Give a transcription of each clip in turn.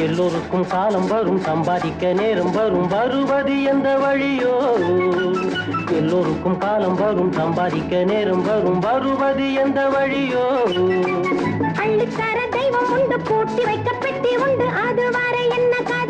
எல்லோருக்கும் காலம் வரும் சம்பாதிக்க நேரம் வரும் வருவது எந்த வழியோ? எல்லோருக்கும் காலம் வரும் சம்பாதிக்க நேரம் வரும் வருவது எந்த வழியோ? அள்ளித்தர தெய்வம் உண்டு பூட்டி வைக்க பெட்டி உண்டு அது அதுவரை என்ன கதையோ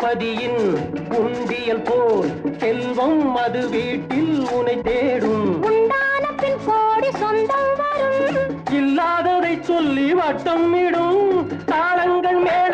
திருப்பதியின் உண்டியல் போல் செல்வம் அது வீட்டில் உனை தேடும். சொந்தம் வரும். இல்லாததை சொல்லி வட்டம் இடும். தாளங்கள் மேளங்கள்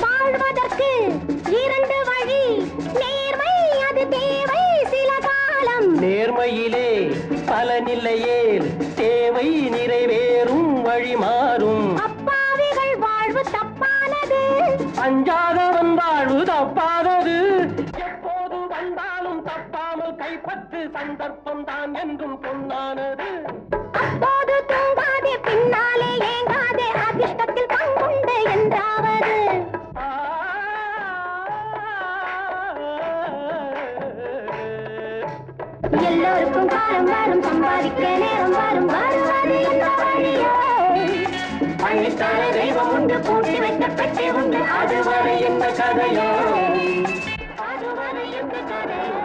வாழ்வதற்கு இரண்டு வழி. நேர்மை அது தேவை சில காலம். நேர்மையிலே பலனில்லையே தேவை நிறைவேறும் வழி மாறும் அப்பாவிகள் வாழ்வு தப்பானது. அஞ்சாதவன் வாழ்வு தப்பாதது சந்தர்ப்பம் தான் என்றும் பொன்னானது. அப்போது தூங்காதே பின்னாலே ஏங்காதே அதிர்ஷ்டத்தில் பங்குண்டு என்றாவது. எல்லோருக்கும் காலம் வரும் சம்பாதிக்க நேரம் வரும் வருவது வழியோ. பள்ளித்தார தெய்வம் உண்டு பூட்டி வைத்த பெட்டி உண்டு அதுவரை என்ன கதையோ. அதுவரை எந்த கதையோ.